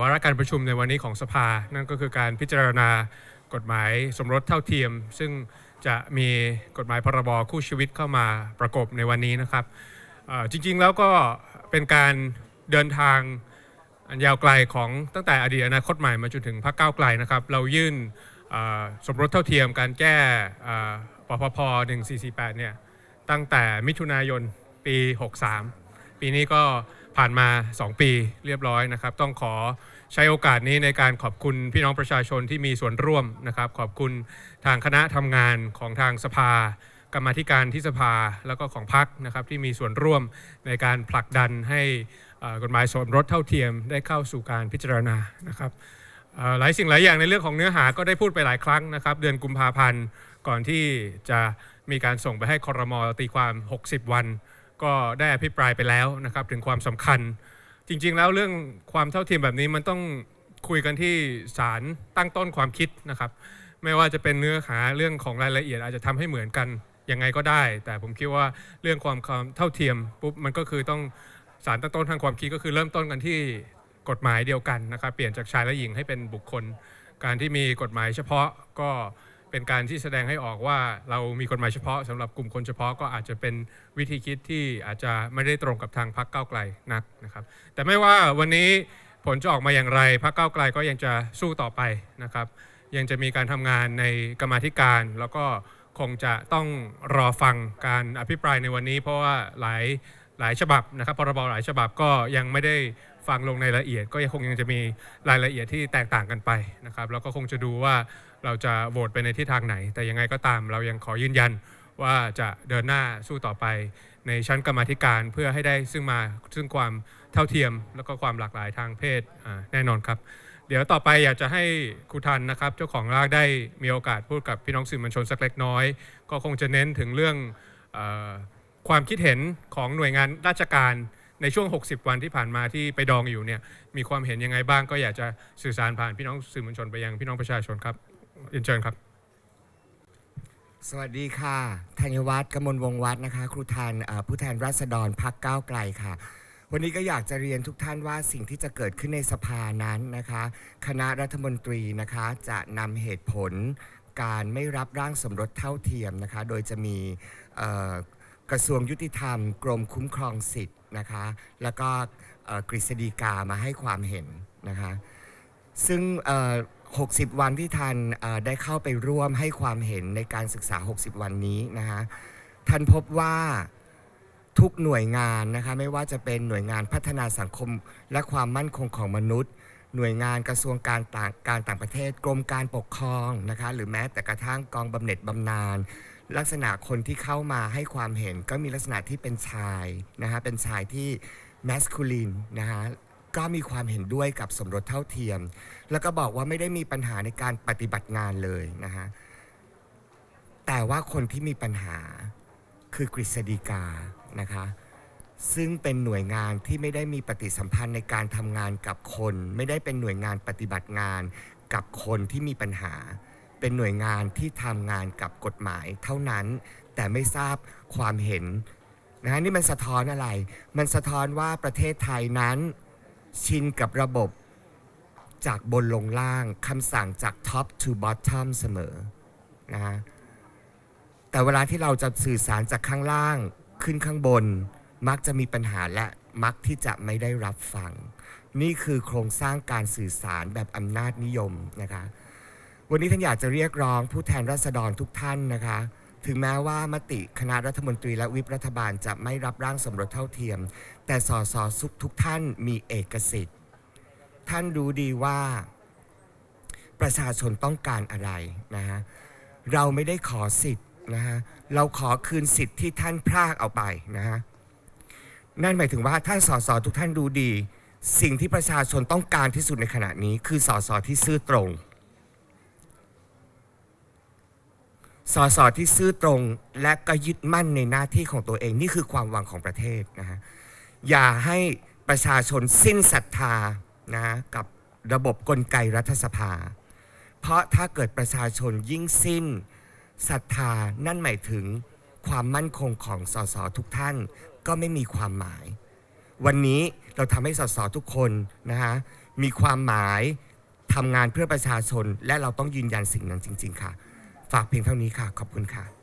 วาระการประชุมในวันนี้ของสภา นั่นก็คือการพิจารณากฎหมายสมรสเท่าเทียม ซึ่งจะมีกฎหมายพรบคู่ชีวิตเข้ามาประกบในวันนี้นะครับจริงๆแล้วก็เป็นการเดินทางอันยาวไกลของตั้งแต่อดีตอนาคตใหม่มาจนถึงพรรคก้าวไกลนะครับ เรายื่นสมรสเท่าเทียมการแก้ปปพ1448เนี่ยตั้งแต่มิถุนายนปี 63 ปีนี้ก็ ผ่านมา 2 ปีเรียบร้อยนะครับ ต้องขอใช้โอกาสนี้ในการขอบคุณพี่น้องประชาชนที่มีส่วนร่วมนะครับ ขอบคุณทางคณะทำงานของทางสภากรรมธิการที่สภาแล้วก็ของพรรคนะครับที่มีส่วนร่วมในการผลักดันให้กฎหมายสมรสเท่าเทียมได้เข้าสู่การพิจารณานะครับหลายสิ่งหลายอย่างในเรื่องของเนื้อหาก็ได้พูดไปหลายครั้งนะครับ เดือนกุมภาพันธ์ก่อนที่จะมีการส่งไปให้คอรมอตีความ 60 วัน ก็ได้อภิปรายไปแล้วนะครับถึงความสำคัญ จริงๆแล้วเรื่องความเท่าเทียมแบบนี้มันต้องคุยกันที่ศาลตั้งต้นความคิดนะครับ ไม่ว่าจะเป็นเนื้อหาเรื่องของรายละเอียด อาจจะทำให้เหมือนกันยังไงก็ได้ แต่ผมคิดว่าเรื่องความความเท่าเทียมปุ๊บมันก็คือต้องสารตั้งต้นทางความคิดก็คือเริ่มต้นกันที่กฎหมายเดียวกันนะครับ เปลี่ยนจากชายและหญิงให้เป็นบุคคล การที่มีกฎหมายเฉพาะก็ เป็นการที่แสดงให้ออกว่าเรามีกฎหมายเฉพาะสำหรับกลุ่มคนเฉพาะก็อาจจะเป็นวิธีคิดที่อาจจะไม่ได้ตรงกับทางพรรคก้าวไกลนักนะครับ แต่ไม่ว่าวันนี้ผลจะออกมาอย่างไรพรรคก้าวไกลก็ยังจะสู้ต่อไปนะครับ ยังจะมีการทำงานในกรรมธิการ แล้วก็คงจะต้องรอฟังการอภิปรายในวันนี้ เพราะว่าหลายหลายฉบับนะครับพรบหลายฉบับก็ยังไม่ได้ฟังลงในรายละเอียด ก็ยังคงยังจะมีรายละเอียดที่แตกต่างกันไปนะครับ แล้วก็คงจะดูว่า เราจะโหวตไปในทิศทางไหน แต่ยังไงก็ตามเรายังขอยืนยันว่าจะเดินหน้าสู้ต่อไปในชั้นกรรมาธิการเพื่อให้ได้ซึ่งมาซึ่งความเท่าเทียมแล้วก็ความหลากหลายทางเพศแน่นอนครับ เดี๋ยวต่อไปอยากจะให้ครูทันนะครับ เจ้าของรากได้มีโอกาสพูดกับพี่น้องสื่อมวลชนสักเล็กน้อย ก็คงจะเน้นถึงเรื่องอความคิดเห็นของหน่วยงานราชการในช่วง 60 วันที่ผ่านมาที่ไปดองอยู่เนี่ยมีความเห็นยังไงบ้างก็อยากจะสื่อสารผ่านพี่น้องสื่อมวลชนไปยังพี่น้องประชาชนครับ เรียนเชิญครับ สวัสดีค่ะธัญวัฒน์กมลวงศ์วัฒน์นะคะ ครูแทนเอ่อผู้แทนราษฎรพักก้าวไกลค่ะ วันนี้ก็อยากจะเรียนทุกท่านว่าสิ่งที่จะเกิดขึ้นในสภานั้นนะคะ คณะรัฐมนตรีนะคะจะนำเหตุผลการไม่รับร่างสมรสเท่าเทียมนะคะ โดยจะมีเอ่อกระทรวงยุติธรรม กรมคุ้มครองสิทธิ์นะคะ แล้วก็เอ่อกฤษฎีกามาให้ความเห็นนะคะ ซึ่งเอ่อ 60 วันที่ทันได้เข้าไปร่วมให้ความเห็นในการศึกษา 60 วันนี้นะคะท่านพบว่าทุกหน่วยงานนะคะไม่ว่าจะเป็นหน่วยงานพัฒนาสังคมและความมั่นคงของมนุษย์ หน่วยงานกระทรวงการต่างการต่างประเทศ กรมการปกครองนะคะหรือแม้แต่กระทั่งกองบำเหน็จบำนาญลักษณะคนที่เข้ามาให้ความเห็นก็มีลักษณะที่เป็นชายนะคะเป็นชายที่ masculine นะคะ ก็มีความเห็นด้วยกับสมรสเท่าเทียม แล้วก็บอกว่าไม่ได้มีปัญหาในการปฏิบัติงานเลยนะฮะแต่ว่าคนที่มีปัญหาคือกฤษฎีกานะคะซึ่งเป็นหน่วยงานที่ไม่ได้มีปฏิสัมพันธ์ในการทำงานกับคน ไม่ได้เป็นหน่วยงานปฏิบัติงานกับคนที่มีปัญหา เป็นหน่วยงานที่ทำงานกับกฎหมายเท่านั้น แต่ไม่ทราบความเห็นนะฮะนี่มันสะท้อนอะไร มันสะท้อนว่าประเทศไทยนั้น ชินกับระบบจากบนลงล่างคำสั่งจาก top to bottom เสมอนะฮะแต่เวลาที่เราจะสื่อสารจากข้างล่างขึ้นข้างบน มักจะมีปัญหาและมักที่จะไม่ได้รับฟัง นี่คือโครงสร้างการสื่อสารแบบอำนาจนิยมนะคะ วันนี้ท่านอยากจะเรียกร้องผู้แทนราษฎรทุกท่านนะคะ ถึงแม้ว่ามติคณะรัฐมนตรีและวิปรัฐบาลจะไม่รับร่างสมรสเท่าเทียม แต่สสสุขทุกท่านมีเอกสิทธิ์ ท่านรู้ดีว่าประชาชนต้องการอะไรนะฮะเราไม่ได้ขอสิทธิ์นะฮะเราขอคืนสิทธิ์ที่ท่านพรากเอาไปนะฮะนั่นหมายถึงว่าท่านสสทุกท่านรู้ดี สิ่งที่ประชาชนต้องการที่สุดในขณะนี้ คือสสที่ซื่อตรง สสที่ซื่อตรงและก็ยึดมั่นในหน้าที่ของตัวเองนี่คือความหวังของประเทศนะฮะอย่าให้ประชาชนสิ้นศรัทธานะกับระบบกลไกรัฐสภา เพราะถ้าเกิดประชาชนยิ่งสิ้นศรัทธานั่นหมายถึงความมั่นคงของสสทุกท่านก็ไม่มีความหมาย วันนี้เราทำให้สสทุกคนนะฮะมีความหมายทำงานเพื่อประชาชนและเราต้องยืนยันสิ่งนั้นจริง ๆ ค่ะ ฝากเพียงเท่านี้ค่ะ ขอบคุณค่ะ